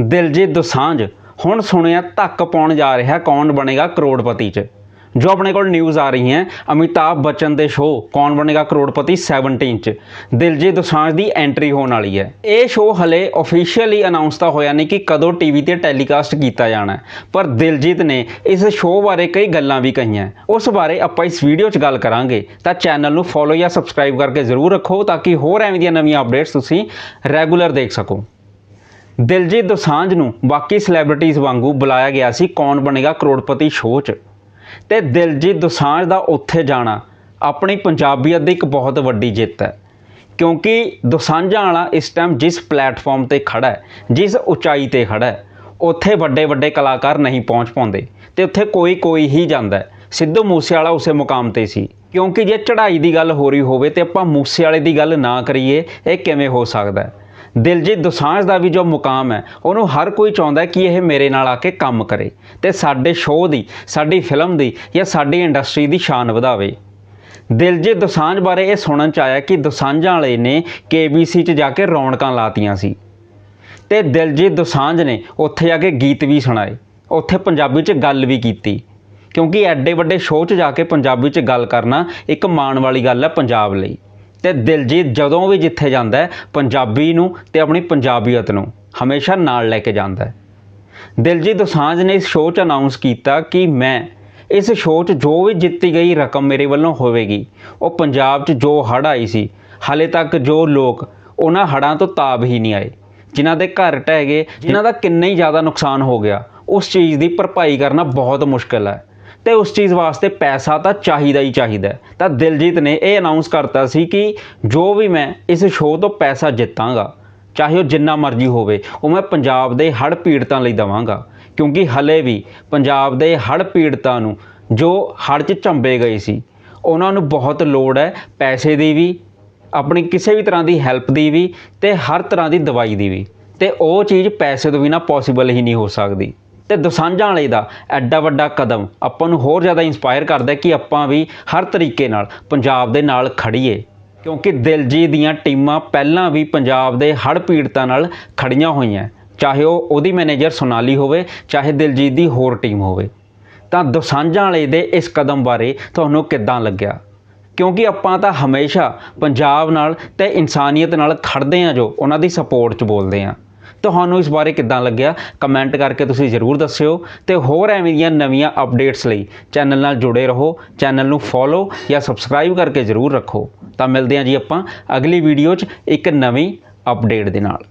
ਦਿਲਜੀਤ ਦੋਸਾਂਝ। ਹੁਣ ਸੁਣਿਆ ਧੱਕ ਪਾਉਣ ਜਾ ਰਿਹਾ ਕੌਣ ਬਣੇਗਾ ਕਰੋੜਪਤੀ 'ਚ। ਜੋ ਆਪਣੇ ਕੋਲ ਨਿਊਜ਼ ਆ ਰਹੀ ਹੈ ਅਮਿਤਾਭ ਬੱਚਨ ਦੇ ਸ਼ੋਅ ਕੌਣ ਬਣੇਗਾ ਕਰੋੜਪਤੀ 17 'ਚ। ਦਿਲਜੀਤ ਦੋਸਾਂਝ ਦੀ ਐਂਟਰੀ ਹੋਣ ਵਾਲੀ ਹੈ। ਇਹ ਸ਼ੋਅ ਹਲੇ ਅਫੀਸ਼ੀਅਲੀ ਅਨਾਉਂਸ ਤਾਂ ਹੋਇਆ ਨਹੀਂ ਕਿ ਕਦੋਂ ਟੀਵੀ ਤੇ ਟੈਲੀਕਾਸਟ ਕੀਤਾ ਜਾਣਾ ਪਰ ਦਿਲਜੀਤ ਨੇ ਇਸ ਸ਼ੋਅ ਬਾਰੇ ਕਈ ਗੱਲਾਂ ਵੀ ਕਹੀਆਂ ਉਸ ਬਾਰੇ ਆਪਾਂ ਇਸ ਵੀਡੀਓ 'ਚ ਗੱਲ ਕਰਾਂਗੇ। ਤਾਂ ਚੈਨਲ ਨੂੰ ਫੋਲੋ ਜਾਂ ਸਬਸਕ੍ਰਾਈਬ ਕਰਕੇ ਜ਼ਰੂਰ ਰੱਖੋ ਤਾਂ ਕਿ ਹੋਰ ਐਵੇਂ ਦੀਆਂ ਨਵੀਆਂ ਅਪਡੇਟਸ ਤੁਸੀਂ ਰੈਗੂਲਰ ਦੇਖ ਸਕੋ। ਦਿਲਜੀਤ ਦੋਸਾਂਝ ਨੂੰ ਬਾਕੀ ਸੈਲੀਬ੍ਰਿਟੀਜ਼ ਵਾਂਗੂ ਬੁਲਾਇਆ ਗਿਆ ਸੀ। ਕੌਣ ਬਣੇਗਾ ਕਰੋੜਪਤੀ ਸ਼ੋਅ 'ਚ? ਤੇ ਦਿਲਜੀਤ ਦੋਸਾਂਝ ਦਾ ਉੱਥੇ ਜਾਣਾ ਆਪਣੀ ਪੰਜਾਬੀਅਤ ਦੀ ਇੱਕ ਬਹੁਤ ਵੱਡੀ ਜਿੱਤ ਹੈ। ਕਿਉਂਕਿ ਦੋਸਾਂਝਾਂ ਵਾਲਾ ਇਸ ਟਾਈਮ ਜਿਸ ਪਲੇਟਫਾਰਮ ਤੇ ਖੜਾ ਹੈ, ਜਿਸ ਉਚਾਈ ਤੇ ਖੜਾ ਹੈ, ਉੱਥੇ ਵੱਡੇ ਵੱਡੇ ਕਲਾਕਾਰ ਨਹੀਂ ਪਹੁੰਚ ਪਾਉਂਦੇ ਤੇ ਉੱਥੇ ਕੋਈ ਕੋਈ ਹੀ ਜਾਂਦਾ ਹੈ। ਸਿੱਧੂ ਮੂਸੇਵਾਲਾ ਉਸੇ ਮੁਕਾਮ ਤੇ ਸੀ। ਕਿਉਂਕਿ ਜੇ ਚੜ੍ਹਾਈ ਦੀ ਗੱਲ ਹੋ ਰਹੀ ਹੋਵੇ ਤੇ ਆਪਾਂ ਮੂਸੇਵਾਲੇ ਦੀ ਗੱਲ ਨਾ ਕਰੀਏ, ਇਹ ਕਿਵੇਂ ਹੋ ਸਕਦਾ ਹੈ? ਦਿਲਜੀਤ ਦੋਸਾਂਝ ਦਾ ਵੀ ਜੋ ਮੁਕਾਮ ਹੈ, ਉਹਨੂੰ ਹਰ ਕੋਈ ਚਾਹੁੰਦਾ ਕਿ ਇਹ ਮੇਰੇ ਨਾਲ ਆ ਕੇ ਕੰਮ ਕਰੇ ਤੇ ਸਾਡੇ ਸ਼ੋਅ ਦੀ, ਸਾਡੀ ਫਿਲਮ ਦੀ ਜਾਂ ਸਾਡੀ ਇੰਡਸਟਰੀ ਦੀ ਸ਼ਾਨ ਵਧਾਵੇ। ਦਿਲਜੀਤ ਦੋਸਾਂਝ ਬਾਰੇ ਇਹ ਸੁਣਨ ਚ ਆਇਆ ਕਿ ਦੋਸਾਂਝਾਂ ਵਾਲੇ ਨੇ ਕੇਬੀਸੀ 'ਚ ਜਾ ਕੇ ਰੌਣਕਾਂ ਲਾਤੀਆਂ ਸੀ। ਤੇ ਦਿਲਜੀਤ ਦੋਸਾਂਝ ਨੇ ਉੱਥੇ ਜਾ ਕੇ ਗੀਤ ਵੀ ਸੁਣਾਏ, ਉੱਥੇ ਪੰਜਾਬੀ 'ਚ ਗੱਲ ਵੀ ਕੀਤੀ। ਕਿਉਂਕਿ ਐਡੇ ਵੱਡੇ ਸ਼ੋਅ 'ਚ ਜਾ ਕੇ ਪੰਜਾਬੀ 'ਚ ਗੱਲ ਕਰਨਾ ਇੱਕ ਮਾਣ ਵਾਲੀ ਗੱਲ ਹੈ ਪੰਜਾਬ ਲਈ। ਤੇ ਦਿਲਜੀਤ ਜਦੋਂ ਵੀ ਜਿੱਥੇ ਜਾਂਦਾ ਹੈ, ਪੰਜਾਬੀ ਨੂੰ ਤੇ ਆਪਣੀ ਪੰਜਾਬੀਅਤ ਨੂੰ ਹਮੇਸ਼ਾ ਨਾਲ ਲੈ ਕੇ ਜਾਂਦਾ ਹੈ। ਦਿਲਜੀਤ ਦੋਸਾਂਝ ਨੇ ਇਸ ਸ਼ੋਅ 'ਚ ਅਨਾਉਂਸ ਕੀਤਾ ਕਿ ਮੈਂ ਇਸ ਸ਼ੋਅ 'ਚ ਜੋ ਵੀ ਜਿੱਤੀ ਗਈ ਰਕਮ ਮੇਰੇ ਵੱਲੋਂ ਹੋਵੇਗੀ। ਉਹ ਪੰਜਾਬ 'ਚ ਜੋ ਹੜ੍ਹ ਆਈ ਸੀ, ਹਾਲੇ ਤੱਕ ਜੋ ਲੋਕ ਉਹਨਾਂ ਹੜ੍ਹਾਂ ਤੋਂ ਤਾਬ ਹੀ ਨਹੀਂ ਆਏ। ਜਿਨ੍ਹਾਂ ਦੇ ਘਰ ਢਹਿ ਗਏ, ਜਿਨ੍ਹਾਂ ਦਾ ਕਿੰਨਾ ਹੀ ਜ਼ਿਆਦਾ ਨੁਕਸਾਨ ਹੋ ਗਿਆ, ਉਸ ਚੀਜ਼ ਦੀ ਭਰਪਾਈ ਕਰਨਾ ਬਹੁਤ ਮੁਸ਼ਕਲ ਹੈ। ਤੇ ਉਸ ਚੀਜ਼ ਵਾਸਤੇ ਪੈਸਾ ਤਾਂ ਚਾਹੀਦਾ ਹੀ ਚਾਹੀਦਾ ਤਾਂ ਦਿਲਜੀਤ ਨੇ ਇਹ ਅਨਾਉਂਸ ਕਰਤਾ ਸੀ ਕਿ ਜੋ ਵੀ ਮੈਂ ਇਸ ਸ਼ੋਅ ਤੋਂ ਪੈਸਾ ਜਿੱਤਾਂਗਾ, ਚਾਹੇ ਉਹ ਜਿੰਨਾ ਮਰਜ਼ੀ ਹੋਵੇ, ਉਹ ਮੈਂ ਪੰਜਾਬ ਦੇ ਹੜ੍ਹ ਪੀੜਤਾਂ ਲਈ ਦਵਾਂਗਾ। ਕਿਉਂਕਿ ਹਲੇ ਵੀ ਪੰਜਾਬ ਦੇ ਹੜ੍ਹ ਪੀੜਤਾਂ ਨੂੰ ਜੋ ਹੜ੍ਹ 'ਚ ਝੰਬੇ ਗਏ ਸੀ, ਉਹਨਾਂ ਨੂੰ ਬਹੁਤ ਲੋੜ ਹੈ ਪੈਸੇ ਦੀ ਵੀ, ਆਪਣੀ ਕਿਸੇ ਵੀ ਤਰ੍ਹਾਂ ਦੀ ਹੈਲਪ ਦੀ ਵੀ ਤੇ ਹਰ ਤਰ੍ਹਾਂ ਦੀ ਦਵਾਈ ਦੀ ਵੀ। ਤੇ ਉਹ ਚੀਜ਼ ਪੈਸੇ ਤੋਂ ਬਿਨਾ ਪੋਸੀਬਲ ਹੀ ਨਹੀਂ ਹੋ ਸਕਦੀ। ਤੇ ਦੋਸਾਂਝਾਂ ਵਾਲੇ ਦਾ ਐਡਾ ਵੱਡਾ ਕਦਮ ਆਪਾਂ ਨੂੰ ਹੋਰ ਜ਼ਿਆਦਾ ਇਨਸਪਾਇਰ ਕਰਦਾ ਕਿ ਆਪਾਂ ਵੀ ਹਰ ਤਰੀਕੇ ਨਾਲ ਪੰਜਾਬ ਦੇ ਨਾਲ ਖੜੀਏ ਕਿਉਂਕਿ ਦਿਲਜੀਤ ਦੀਆਂ ਟੀਮਾਂ ਪਹਿਲਾਂ ਵੀ ਪੰਜਾਬ ਦੇ ਹੜ੍ਹ ਪੀੜਤਾਂ ਨਾਲ ਖੜੀਆਂ ਹੋਈਆਂ। ਚਾਹੇ ਉਹ ਉਹਦੀ ਮੈਨੇਜਰ ਸੋਨਾਲੀ ਹੋਵੇ, ਚਾਹੇ ਦਿਲਜੀਤ ਦੀ ਹੋਰ ਟੀਮ ਹੋਵੇ। ਤਾਂ ਦੋਸਾਂਝਾਂ ਵਾਲੇ ਦੇ ਇਸ ਕਦਮ ਬਾਰੇ ਤੁਹਾਨੂੰ ਕਿੱਦਾਂ ਲੱਗਿਆ? ਕਿਉਂਕਿ ਆਪਾਂ ਤਾਂ ਹਮੇਸ਼ਾ ਪੰਜਾਬ ਨਾਲ ਤੇ ਇਨਸਾਨੀਅਤ ਨਾਲ ਖੜਦੇ ਆ ਜੋ ਉਹਨਾਂ ਦੀ ਸਪੋਰਟ 'ਚ ਬੋਲਦੇ ਆ ਤੁਹਾਨੂੰ ਇਸ ਬਾਰੇ ਕਿੱਦਾਂ ਲੱਗਿਆ? ਕਮੈਂਟ ਕਰਕੇ ਤੁਸੀਂ ਜ਼ਰੂਰ ਦੱਸਿਓ ਤੇ ਹੋਰ ਐਵੇਂ ਦੀਆਂ ਨਵੀਆਂ ਅਪਡੇਟਸ ਲਈ ਚੈਨਲ ਨਾਲ ਜੁੜੇ ਰਹੋ ਚੈਨਲ ਨੂੰ ਫੋਲੋ ਜਾਂ ਸਬਸਕ੍ਰਾਈਬ ਕਰਕੇ ਜ਼ਰੂਰ ਰੱਖੋ। ਤਾਂ ਮਿਲਦੇ ਹਾਂ ਜੀ ਆਪਾਂ ਅਗਲੀ ਵੀਡੀਓ 'ਚ ਇੱਕ ਨਵੀਂ ਅਪਡੇਟ ਦੇ ਨਾਲ।